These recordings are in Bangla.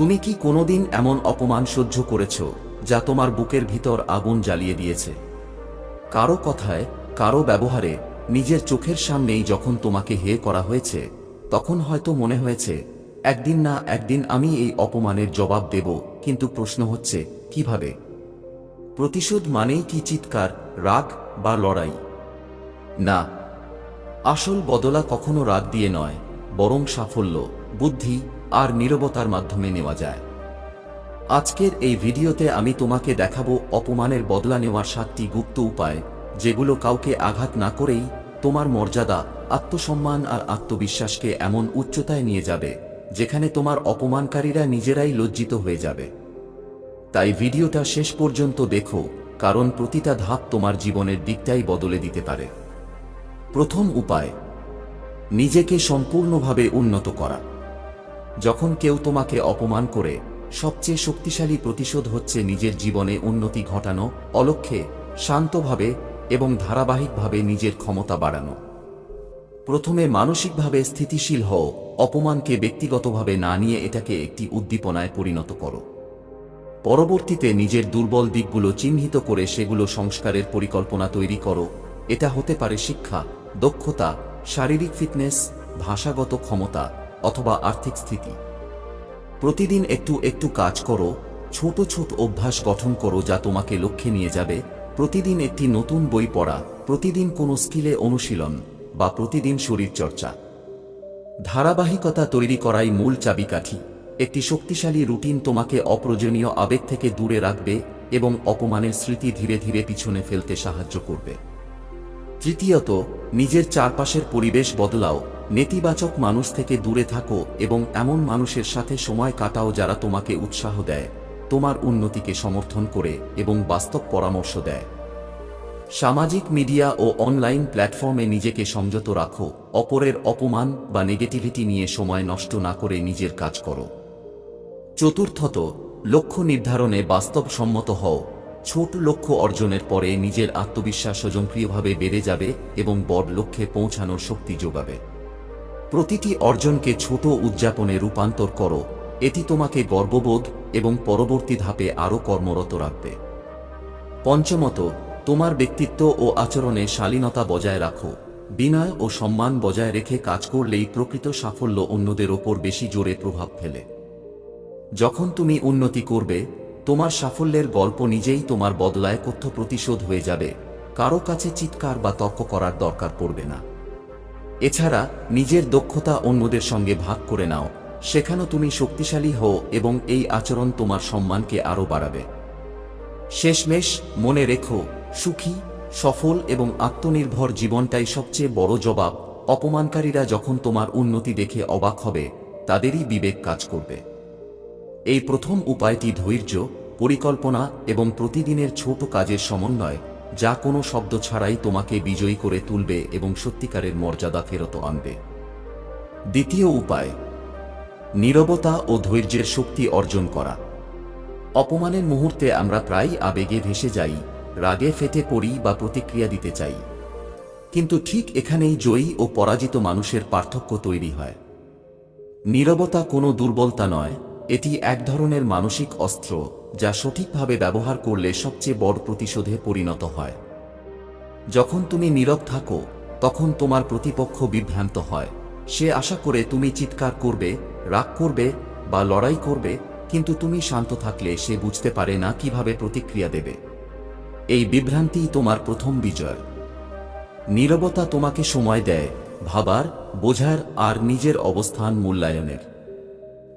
তুমি কি কোনোদিন এমন অপমান সহ্য করেছ, যা তোমার বুকের ভিতর আগুন জ্বালিয়ে দিয়েছে? কারও কথায়, কারও ব্যবহারে, নিজের চোখের সামনেই যখন তোমাকে হে করা হয়েছে, তখন হয়তো মনে হয়েছে, একদিন না একদিন আমি এই অপমানের জবাব দেব, কিন্তু প্রশ্ন হচ্ছে, কীভাবে? প্রতিশোধ মানেই কি চিৎকার, রাগ বা লড়াই? না। আসল বদলা কখনো রাগ দিয়ে নয়, বরং সাফল্য। বুদ্ধি আর নীরবতার মাধ্যমে নেওয়া যায়। আজকের এই ভিডিওতে আমি তোমাকে দেখাবো অপমানের বদলা নেওয়ার সাতটি গুপ্ত উপায়, যেগুলো কাউকে আঘাত না করেই তোমার মর্যাদা, আত্মসম্মান আর আত্মবিশ্বাসকে এমন উচ্চতায় নিয়ে যাবে, যেখানে তোমার অপমানকারীরা নিজেরাই লজ্জিত হয়ে যাবে। তাই ভিডিওটা শেষ পর্যন্ত দেখো, কারণ প্রতিটা ধাপ তোমার জীবনের দিকটাই বদলে দিতে পারে। প্রথম উপায়, নিজেকে সম্পূর্ণভাবে উন্নত করা। যখন কেউ তোমাকে অপমান করে, সবচেয়ে শক্তিশালী প্রতিশোধ হচ্ছে নিজের জীবনে উন্নতি ঘটানো অলক্ষ্যে শান্তভাবে এবং ধারাবাহিকভাবে নিজের ক্ষমতা বাড়ানো। প্রথমে মানসিকভাবে স্থিতিশীল হও, অপমানকে ব্যক্তিগতভাবে না নিয়ে এটাকে একটি উদ্দীপনায় পরিণত করো। পরবর্তীতে নিজের দুর্বল দিকগুলো চিহ্নিত করে সেগুলো সংস্কারের পরিকল্পনা তৈরি করো। এটা হতে পারে শিক্ষা, দক্ষতা, শারীরিক ফিটনেস, ভাষাগত ক্ষমতা অথবা আর্থিক স্থিতি। প্রতিদিন একটু একটু কাজ করো, ছোট ছোট অভ্যাস গঠন করো যা তোমাকে লক্ষ্যে নিয়ে যাবে। প্রতিদিন একটি নতুন বই পড়া, প্রতিদিন কোনো স্কিলে অনুশীলন বা প্রতিদিন শরীরচর্চা। ধারাবাহিকতা তৈরি করাই মূল চাবিকাঠি। একটি শক্তিশালী রুটিন তোমাকে অপ্রয়োজনীয় আবেগ থেকে দূরে রাখবে এবং অপমানের স্মৃতি ধীরে ধীরে পিছনে ফেলতে সাহায্য করবে। তৃতীয়ত, নিজের চারপাশের পরিবেশ বদলাও। নেতিবাচক মানুষ থেকে দূরে থাকো এবং এমন মানুষের সাথে সময় কাটাও যারা তোমাকে উৎসাহ দেয়, তোমার উন্নতিকে সমর্থন করে এবং বাস্তব পরামর্শ দেয়। সামাজিক মিডিয়া ও অনলাইন প্ল্যাটফর্মে নিজেকে সংযত রাখো, অপরের অপমান বা নেগেটিভিটি নিয়ে সময় নষ্ট না করে নিজের কাজ করো। চতুর্থত, লক্ষ্য নির্ধারণে বাস্তবসম্মত হও। ছোট লক্ষ্য অর্জনের পরে নিজের আত্মবিশ্বাস স্বজনপ্রিয়ভাবে বেড়ে যাবে এবং বড় লক্ষ্যে পৌঁছানোর শক্তি যোগাবে। প্রতিটি অর্জনকে ছোট উদযাপনে রূপান্তর করো। এটি তোমাকে গর্ববোধ এবং পরবর্তী ধাপে আরও কর্মরত রাখবে। পঞ্চমত, তোমার ব্যক্তিত্ব ও আচরণে শালীনতা বজায় রাখো। বিনয় ও সম্মান বজায় রেখে কাজ করলেই প্রকৃত সাফল্য অন্যদের ওপর বেশি জোরে প্রভাব ফেলে। যখন তুমি উন্নতি করবে, তোমার সাফল্যের গল্প নিজেই তোমার বদলায় কথ্য প্রতিশোধ হয়ে যাবে। কারও কাছে চিৎকার বা তর্ক করার দরকার পড়বে না। এছাড়া নিজের দক্ষতা অন্যদের সঙ্গে ভাগ করে নাও। সেখানেও তুমি শক্তিশালী হও এবং এই আচরণ তোমার সম্মানকে আরও বাড়াবে। শেষমেশ মনে রেখো, সুখী, সফল এবং আত্মনির্ভর জীবনটাই সবচেয়ে বড় জবাব। অপমানকারীরা যখন তোমার উন্নতি দেখে অবাক হবে, তাদেরই বিবেক কাজ করবে। এই প্রথম উপায়টি ধৈর্য, পরিকল্পনা এবং প্রতিদিনের ছোট কাজের সমন্বয়। যা কোনো শব্দ ছাড়াই তোমাকে বিজয়ী করে তুলবে এবং সত্যিকারের মর্যাদা ফেরত আনবে। দ্বিতীয় উপায়, নীরবতা ও ধৈর্যের শক্তি অর্জন করা। অপমানের মুহূর্তে আমরা প্রায় আবেগে ভেসে যাই, রাগে ফেটে পড়ি বা প্রতিক্রিয়া দিতে চাই। কিন্তু ঠিক এখানেই জয়ী ও পরাজিত মানুষের পার্থক্য তৈরি হয়। নীরবতা কোনো দুর্বলতা নয় এটি এক ধরনের মানসিক অস্ত্র, যা সঠিকভাবে ব্যবহার করলে সবচেয়ে বড় প্রতিশোধে পরিণত হয়। যখন তুমি নীরব থাকো, তখন তোমার প্রতিপক্ষ বিভ্রান্ত হয়। সে আশা করে তুমি চিৎকার করবে, রাগ করবে বা লড়াই করবে, কিন্তু তুমি শান্ত থাকলে সে বুঝতে পারে না কীভাবে প্রতিক্রিয়া দেবে। এই বিভ্রান্তিই তোমার প্রথম বিজয়। নীরবতা তোমাকে সময় দেয় ভাবার, বোঝার আর নিজের অবস্থান মূল্যায়নের।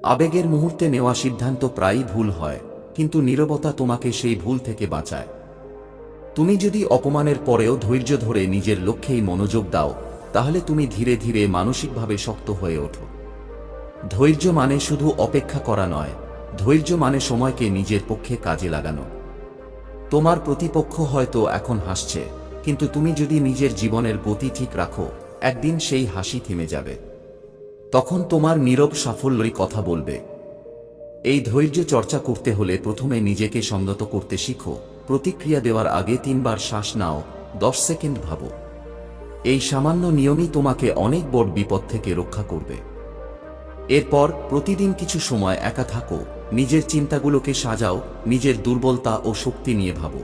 আবেগের মুহূর্তে নেওয়া সিদ্ধান্ত প্রায়ই ভুল হয়, কিন্তু নীরবতা তোমাকে সেই ভুল থেকে বাঁচায়। তুমি যদি অপমানের পরেও ধৈর্য ধরে নিজের লক্ষ্যেই মনোযোগ দাও, তাহলে তুমি ধীরে ধীরে মানসিকভাবে শক্ত হয়ে ওঠো। ধৈর্য মানে শুধু অপেক্ষা করা নয়, ধৈর্য মানে সময়কে নিজের পক্ষে কাজে লাগানো। তোমার প্রতিপক্ষ হয়তো এখন হাসছে, কিন্তু তুমি যদি নিজের জীবনের গতি ঠিক রাখো, একদিন সেই হাসি থেমে যাবে। তখন তোমার নীরব সাফল্যই কথা বলবে। এই ধৈর্য চর্চা করতে হলে প্রথমে নিজেকে সংযত করতে শিখো, প্রতিক্রিয়া দেওয়ার আগে তিনবার শ্বাস নাও, দশ সেকেন্ড ভাবো। এই সামান্য নিয়মই তোমাকে অনেক বড় বিপদ থেকে রক্ষা করবে। এরপর প্রতিদিন কিছু সময় একা থাকো, নিজের চিন্তাগুলোকে সাজাও, নিজের দুর্বলতা ও শক্তি নিয়ে ভাবো।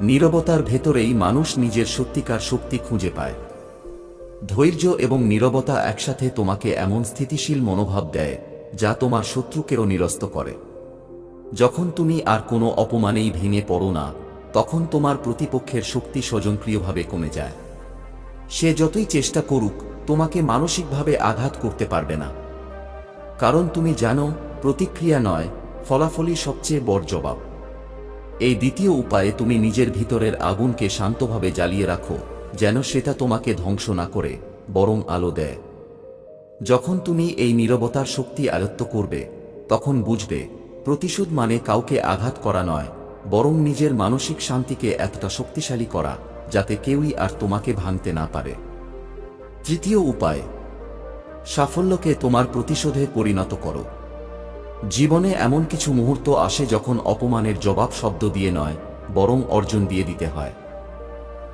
নীরবতার ভেতরেই মানুষ নিজের সত্যিকার শক্তি খুঁজে পায়। ধৈর্য এবং নীরবতা একসাথে তোমাকে এমন স্থিতিশীল মনোভাব দেয়, যা তোমার শত্রুকেও নিরস্ত করে। যখন তুমি আর কোনো অপমানেই ভেঙে পড়ো না, তখন তোমার প্রতিপক্ষের শক্তি স্বজনক্রিয়ভাবে কমে যায়। সে যতই চেষ্টা করুক, তোমাকে মানসিকভাবে আঘাত করতে পারবে না। কারণ তুমি জানো, প্রতিক্রিয়া নয়, ফলাফলই সবচেয়ে বড় জবাব। এই দ্বিতীয় উপায়ে তুমি নিজের ভিতরের আগুনকে শান্তভাবে জ্বালিয়ে রাখো। যেন সেটা তোমাকে ধ্বংস না করে, বরং আলো দেয়। যখন তুমি এই নীরবতার শক্তি আয়ত্ত করবে, তখন বুঝবে, প্রতিশোধ মানে কাউকে আঘাত করা নয়, বরং নিজের মানসিক শান্তিকে এতটা শক্তিশালী করা, যাতে কেউই আর তোমাকে ভাঙতে না পারে। তৃতীয় উপায়, সাফল্যকে তোমার প্রতিশোধে পরিণত করো। জীবনে এমন কিছু মুহূর্ত আসে যখন অপমানের জবাব শব্দ দিয়ে নয়, বরং অর্জন দিয়ে দিতে হয়।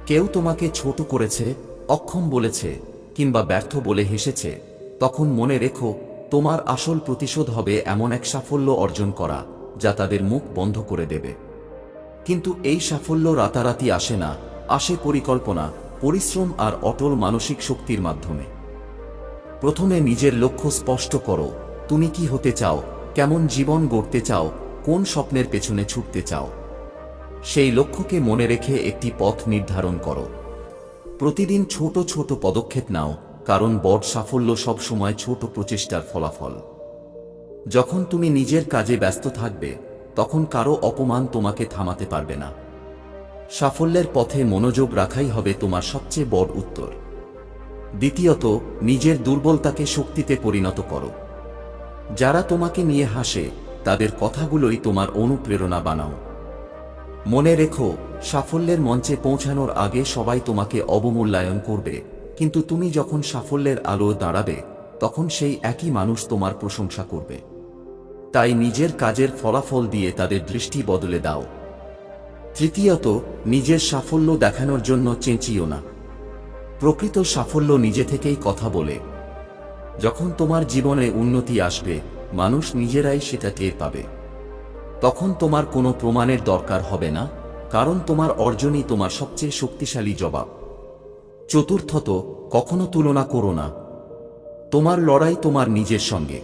কেউ তোমাকে ছোট করেছে, অক্ষম বলেছে, কিংবা ব্যর্থ বলে হেসেছে, তখন মনে রেখো, তোমার আসল প্রতিশোধ হবে এমন এক সাফল্য অর্জন করা, যা তাদের মুখ বন্ধ করে দেবে। কিন্তু এই সাফল্য রাতারাতি আসে না, আসে পরিকল্পনা, পরিশ্রম আর অটল মানসিক শক্তির মাধ্যমে। প্রথমে নিজের লক্ষ্য স্পষ্ট করো, তুমি কি হতে চাও, কেমন জীবন গড়তে চাও, কোন স্বপ্নের পেছনে ছুটতে চাও। সেই লক্ষ্যকে মনে রেখে একটি পথ নির্ধারণ করো। প্রতিদিন ছোট ছোট পদক্ষেপ নাও, কারণ বড় সাফল্য সবসময় ছোট প্রচেষ্টার ফলাফল। যখন তুমি নিজের কাজে ব্যস্ত থাকবে, তখন কারও অপমান তোমাকে থামাতে পারবে না। সাফল্যের পথে মনোযোগ রাখাই হবে তোমার সবচেয়ে বড় উত্তর। দ্বিতীয়ত, নিজের দুর্বলতাকে শক্তিতে পরিণত করো। যারা তোমাকে নিয়ে হাসে, তাদের কথাগুলোই তোমার অনুপ্রেরণা বানাও। মনে রেখো, সাফল্যের মঞ্চে পৌঁছানোর আগে সবাই তোমাকে অবমূল্যায়ন করবে। কিন্তু তুমি যখন সাফল্যের আলো দাঁড়াবে, তখন সেই একই মানুষ তোমার প্রশংসা করবে। তাই নিজের কাজের ফলাফল দিয়ে তাদের দৃষ্টি বদলে দাও। তৃতীয়ত, নিজের সাফল্য দেখানোর জন্য চেঁচিও না। প্রকৃত সাফল্য নিজে থেকেই কথা বলে। যখন তোমার জীবনে উন্নতি আসবে, মানুষ নিজেরাই সেটা টের পাবে। তখন তোমার কোনো প্রমাণের দরকার হবে না, কারণ তোমার অর্জনই তোমার সবচেয়ে শক্তিশালী জবাব। চতুর্থত, কখনো তুলনা করো না। তোমার লড়াই তোমার নিজের সঙ্গে।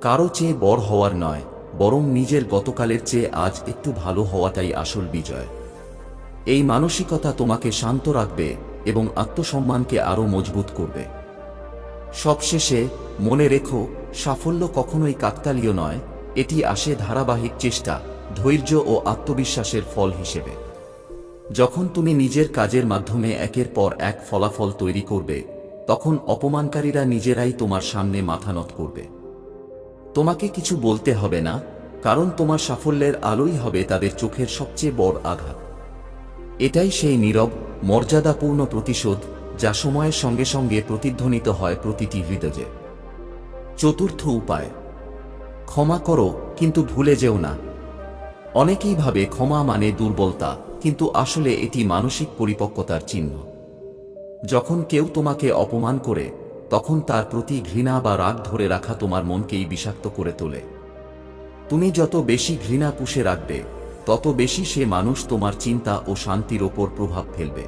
কারও চেয়ে বড় হওয়ার নয়, বরং নিজের গতকালের চেয়ে আজ একটু ভালো হওয়াটাই আসল বিজয়। এই মানসিকতা তোমাকে শান্ত রাখবে এবং আত্মসম্মানকে আরও মজবুত করবে। সবশেষে, মনে রেখো, সাফল্য কখনোই কাকতালীয় নয় এটি আসে ধারাবাহিক চেষ্টা, ধৈর্য ও আত্মবিশ্বাসের ফল হিসেবে। যখন তুমি নিজের কাজের মাধ্যমে একের পর এক ফলাফল তৈরি করবে, তখন অপমানকারীরা নিজেরাই তোমার সামনে মাথা নত করবে। তোমাকে কিছু বলতে হবে না, কারণ তোমার সাফল্যের আলোই হবে তাদের চোখের সবচেয়ে বড় আঘাত। এটাই সেই নীরব, মর্যাদাপূর্ণ প্রতিশোধ যা সময়ের সঙ্গে সঙ্গে প্রতিধ্বনিত হয় প্রতিটি হৃদয়ে। চতুর্থ উপায়। ক্ষমা করো, কিন্তু ভুলে যেও না। অনেকেই ভাবে ক্ষমা মানে দুর্বলতা, কিন্তু আসলে এটি মানসিক পরিপক্কতার চিহ্ন। যখন কেউ তোমাকে অপমান করে, তখন তার প্রতি ঘৃণা বা রাগ ধরে রাখা তোমার মনকেই বিষাক্ত করে তোলে। তুমি যত বেশি ঘৃণা পুষে রাখবে, তত বেশি সে মানুষ তোমার চিন্তা ও শান্তির ওপর প্রভাব ফেলবে।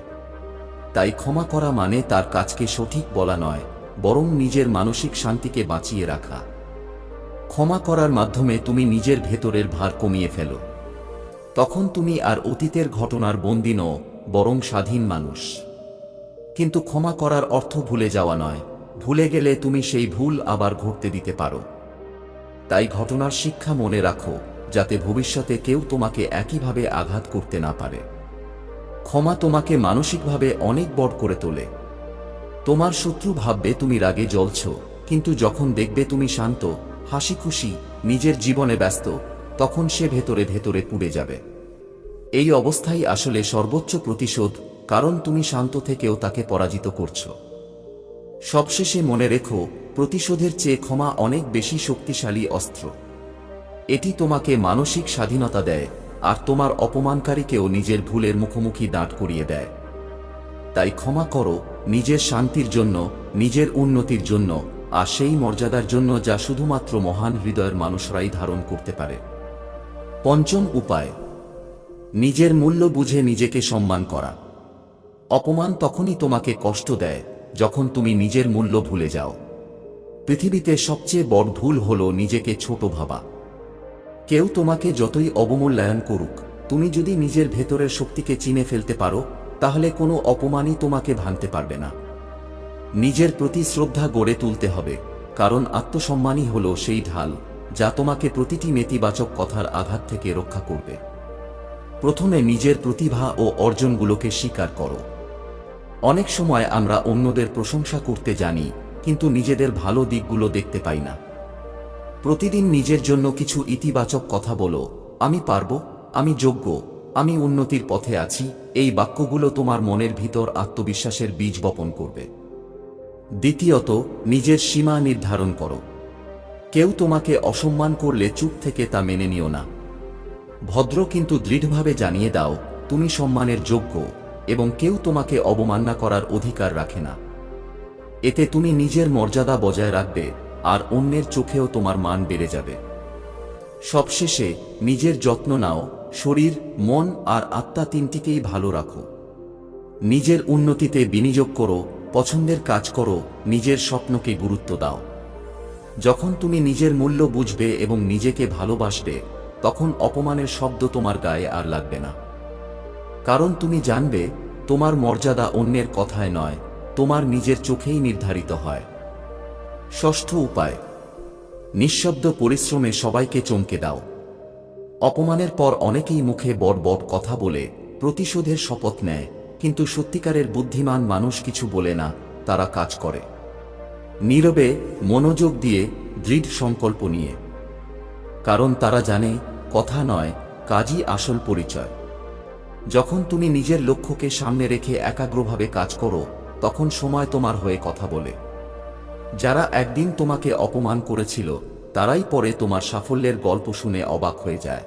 তাই ক্ষমা করা মানে তার কাজকে সঠিক বলা নয়, বরং নিজের মানসিক শান্তিকে বাঁচিয়ে রাখা। ক্ষমা করার মাধ্যমে তুমি নিজের ভেতরের ভার কমিয়ে ফেলো। তখন তুমি আর অতীতের ঘটনার বন্দী নও, বরং স্বাধীন মানুষ। কিন্তু ক্ষমা করার অর্থ ভুলে যাওয়া নয়। ভুলে গেলে তুমি সেই ভুল আবার ঘটতে দিতে পারো। তাই ঘটনার শিক্ষা মনে রাখো, যাতে ভবিষ্যতে কেউ তোমাকে একইভাবে আঘাত করতে না পারে। ক্ষমা তোমাকে মানসিকভাবে অনেক বড় করে তোলে। তোমার শত্রু ভাববে তুমি রাগে জ্বলছ, কিন্তু যখন দেখবে তুমি শান্ত হাসি খুশি নিজের জীবনে ব্যস্ত, তখন সে ভেতরে ভেতরে পুড়ে যাবে। এই অবস্থাই আসলে সর্বোচ্চ প্রতিশোধ, কারণ তুমি শান্ত থেকেও তাকে পরাজিত করছ। সবশেষে মনে রেখো, প্রতিশোধের চেয়ে ক্ষমা অনেক বেশি শক্তিশালী অস্ত্র। এটি তোমাকে মানসিক স্বাধীনতা দেয়, আর তোমার অপমানকারীকেও নিজের ভুলের মুখোমুখি দাঁড় করিয়ে দেয়। তাই ক্ষমা করো, নিজের শান্তির জন্য, নিজের উন্নতির জন্য আর সেই মর্যাদার জন্য যা শুধুমাত্র মহান হৃদয়ের মানুষরাই ধারণ করতে পারে। পঞ্চম উপায়, নিজের মূল্য বুঝে নিজেকে সম্মান করা। অপমান তখনই তোমাকে কষ্ট দেয় যখন তুমি নিজের মূল্য ভুলে যাও। পৃথিবীতে সবচেয়ে বড় ভুল হল নিজেকে ছোট ভাবা। কেউ তোমাকে যতই অবমূল্যায়ন করুক, তুমি যদি নিজের ভেতরের শক্তিকে চিনে ফেলতে পারো, তাহলে কোনো অপমানই তোমাকে ভাঙতে পারবে না। নিজের প্রতি শ্রদ্ধা গড়ে তুলতে হবে, কারণ আত্মসম্মানই হল সেই ঢাল, যা তোমাকে প্রতিটি নেতিবাচক কথার আঘাত থেকে রক্ষা করবে। প্রথমে নিজের প্রতিভা ও অর্জনগুলোকে স্বীকার করো। অনেক সময় আমরা অন্যদের প্রশংসা করতে জানি, কিন্তু নিজেদের ভালো দিকগুলো দেখতে পাই না। প্রতিদিন নিজের জন্য কিছু ইতিবাচক কথা বলো, আমি পারব, আমি যোগ্য, আমি উন্নতির পথে আছি এই বাক্যগুলো তোমার মনের ভিতর আত্মবিশ্বাসের বীজ বপন করবে। দ্বিতীয়ত, নিজের সীমা নির্ধারণ করো। কেউ তোমাকে অসম্মান করলে চুপ থেকে তা মেনে নিও না। ভদ্র কিন্তু দৃঢ়ভাবে জানিয়ে দাও, তুমি সম্মানের যোগ্য এবং কেউ তোমাকে অবমাননা করার অধিকার রাখে না। এতে তুমি নিজের মর্যাদা বজায় রাখবে আর অন্যের চোখেও তোমার মান বেড়ে যাবে। সবশেষে, নিজের যত্ন নাও, শরীর, মন আর আত্মা তিনটিকেই ভালো রাখো। নিজের উন্নতিতে বিনিয়োগ করো পছন্দের কাজ করো, নিজের স্বপ্নকে গুরুত্ব দাও। যখন তুমি নিজের মূল্য বুঝবে এবং নিজেকে ভালোবাসবে, তখন অপমানের শব্দ তোমার গায়ে আর লাগবে না। কারণ তুমি জানবে, তোমার মর্যাদা অন্যের কথায় নয়, তোমার নিজের চোখেই নির্ধারিত হয়। ষষ্ঠ উপায়, নিঃশব্দ পরিশ্রমে সবাইকে চমকে দাও। অপমানের পর অনেকেই মুখে বড় বড় কথা বলে প্রতিশোধের শপথ নেয়। কিন্তু সত্যিকারের বুদ্ধিমান মানুষ কিছু বলে না, তারা কাজ করে। নীরবে মনোযোগ দিয়ে দৃঢ় সংকল্প নিয়ে। কারণ তারা জানে, কথা নয়, কাজই আসল পরিচয়। যখন তুমি নিজের লক্ষ্যকে সামনে রেখে একাগ্রভাবে কাজ করো, তখন সময় তোমার হয়ে কথা বলে। যারা একদিন তোমাকে অপমান করেছিল, তারাই পরে তোমার সাফল্যের গল্প শুনে অবাক হয়ে যায়।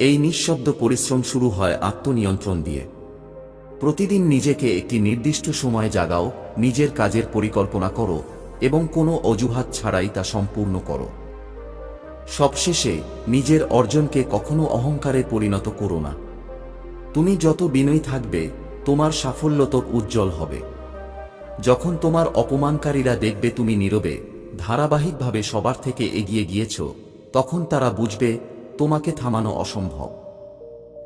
এই নিঃশব্দ পরিশ্রম শুরু হয় আত্মনিয়ন্ত্রণ দিয়ে। প্রতিদিন নিজেকে একটি নির্দিষ্ট সময় জাগাও, নিজের কাজের পরিকল্পনা করো, এবং কোনো অজুহাত ছাড়াই তা সম্পূর্ণ করো। সবশেষে, নিজের অর্জনকে কখনো অহংকারে পরিণত করো না। তুমি যত বিনয়ী থাকবে, তোমার সাফল্য তো উজ্জ্বল হবে। যখন তোমার অপমানকারীরা দেখবে তুমি নীরবে, ধারাবাহিকভাবে সবার থেকে এগিয়ে গিয়েছ, তখন তারা বুঝবে, তোমাকে থামানো অসম্ভব।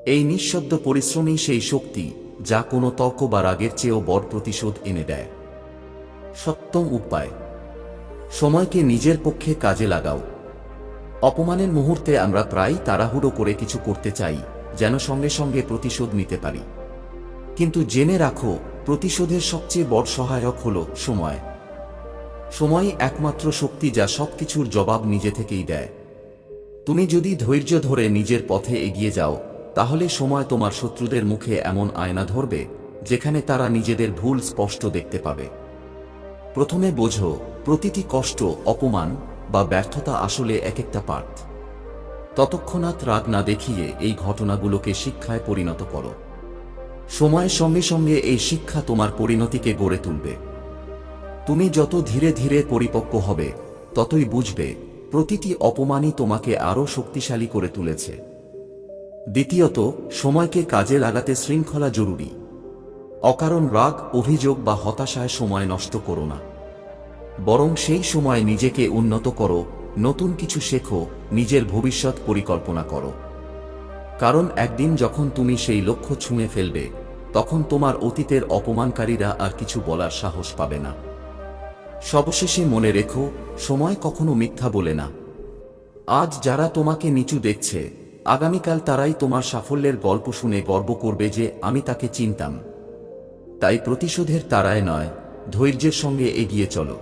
এই নিঃশব্দ পরিশ্রমই সেই শক্তি যা কোনো তর্ক বা রাগের চেয়েও বড় প্রতিশোধ এনে দেয়। সপ্তম উপায়, সময়কে নিজের পক্ষে কাজে লাগাও। অপমানের মুহূর্তে আমরা প্রায় তাড়াহুড়ো করে কিছু করতে চাই, যেন সঙ্গে সঙ্গে প্রতিশোধ নিতে পারি। কিন্তু জেনে রাখো, প্রতিশোধের সবচেয়ে বড় সহায়ক হল সময়। সময়ই একমাত্র শক্তি যা সবকিছুর জবাব নিজে থেকেই দেয়। তুমি যদি ধৈর্য ধরে নিজের পথে এগিয়ে যাও তাহলে সময় তোমার শত্রুদের মুখে এমন আয়না ধরবে, যেখানে তারা নিজেদের ভুল স্পষ্ট দেখতে পাবে। প্রথমে বোঝো, প্রতিটি কষ্ট, অপমান বা ব্যর্থতা আসলে এক একটা পাঠ। ততক্ষণাৎ রাগ না দেখিয়ে এই ঘটনাগুলোকে শিক্ষায় পরিণত করো। সময়ের সঙ্গে সঙ্গে এই শিক্ষা তোমার পরিণতিকে গড়ে তুলবে। তুমি যত ধীরে ধীরে পরিপক্ক হবে, ততই বুঝবে, প্রতিটি অপমানই তোমাকে আরও শক্তিশালী করে তুলেছে। দ্বিতীয়ত, সময়কে কাজে লাগাতে শৃঙ্খলা জরুরি। অকারণ রাগ, অভিযোগ বা হতাশায় সময় নষ্ট করো না। বরং সেই সময় নিজেকে উন্নত করো, নতুন কিছু শেখো, নিজের ভবিষ্যৎ পরিকল্পনা করো। কারণ একদিন যখন তুমি সেই লক্ষ্য ছুঁয়ে ফেলবে, তখন তোমার অতীতের অপমানকারীরা আর কিছু বলার সাহস পাবে না। সবশেষে মনে রেখো, সময় কখনো মিথ্যা বলে না। আজ যারা তোমাকে নিচু দেখছে আগামীকাল তারাই তোমার সাফল্যের গল্প শুনে গর্ব করবে যে আমি তাকে চিনতাম। তাই প্রতিশোধের তারায় নয়, ধৈর্যের সঙ্গে এগিয়ে চলো।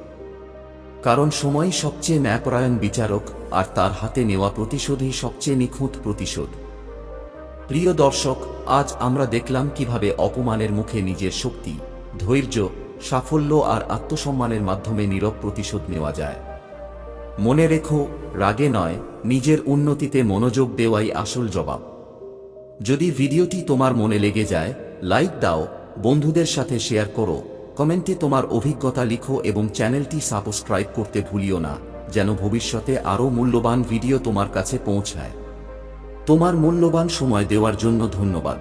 কারণ সময়ই সবচেয়ে ন্যায়পরায়ণ বিচারক আর তার হাতে নেওয়া প্রতিশোধই সবচেয়ে নিখুঁত প্রতিশোধ। প্রিয় দর্শক, আজ আমরা দেখলাম কীভাবে অপমানের মুখে নিজের শক্তি, ধৈর্য, সাফল্য আর আত্মসম্মানের মাধ্যমে নীরব প্রতিশোধ নেওয়া যায়। মনে রেখো, রাগে নয়, নিজের উন্নতিতে মনোযোগ দেওয়াই আসল জবাব। যদি ভিডিওটি তোমার মনে লেগে যায়, লাইক দাও, বন্ধুদের সাথে শেয়ার করো, কমেন্টে তোমার অভিজ্ঞতা লিখো এবং চ্যানেলটি সাবস্ক্রাইব করতে ভুলিও না, যেন ভবিষ্যতে আরও মূল্যবান ভিডিও তোমার কাছে পৌঁছায়। তোমার মূল্যবান সময় দেওয়ার জন্য ধন্যবাদ।